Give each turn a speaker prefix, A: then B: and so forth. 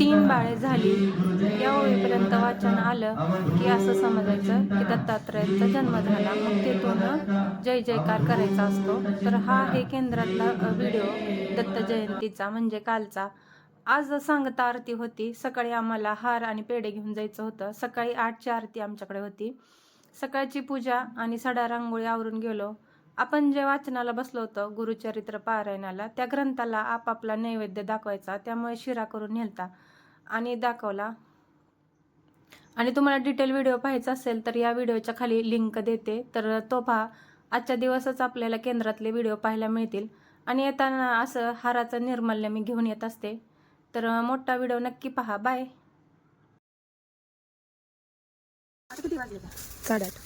A: तीन बाळे झाली. या ओळीपर्यंत वाचन आलं की असं समजायचं की दत्तात्रयाचा जन्म झाला. मग तिथून जय जयकार करायचा असतो. तर हा आहे केंद्रातला व्हिडिओ दत्त जयंतीचा म्हणजे कालचा. आज सांगता आरती होती. सकाळी आम्हाला हार आणि पेढे घेऊन जायचं होतं. सकाळी आठची आरती आमच्याकडे होती. सकाळची पूजा आणि सडा रांगोळी आवरून गेलो. आपण जे वाचनाला बसलो होतो गुरुचरित्र पारायणाला त्या ग्रंथाला आपापला नैवेद्य दाखवायचा त्यामुळे शिरा करून नेलता आणि दाखवला. आणि तुम्हाला डिटेल व्हिडिओ पाहायचा असेल तर या व्हिडिओच्या खाली लिंक देते. तर तो पहा आजच्या दिवसच आपल्याला केंद्रातले व्हिडिओ पाहायला मिळतील. आणि येताना असं हाराचं निर्मल्य मी घेऊन येत असते. तर मोठा व्हिडिओ नक्की पहा. बाय
B: किती
A: साडेआठ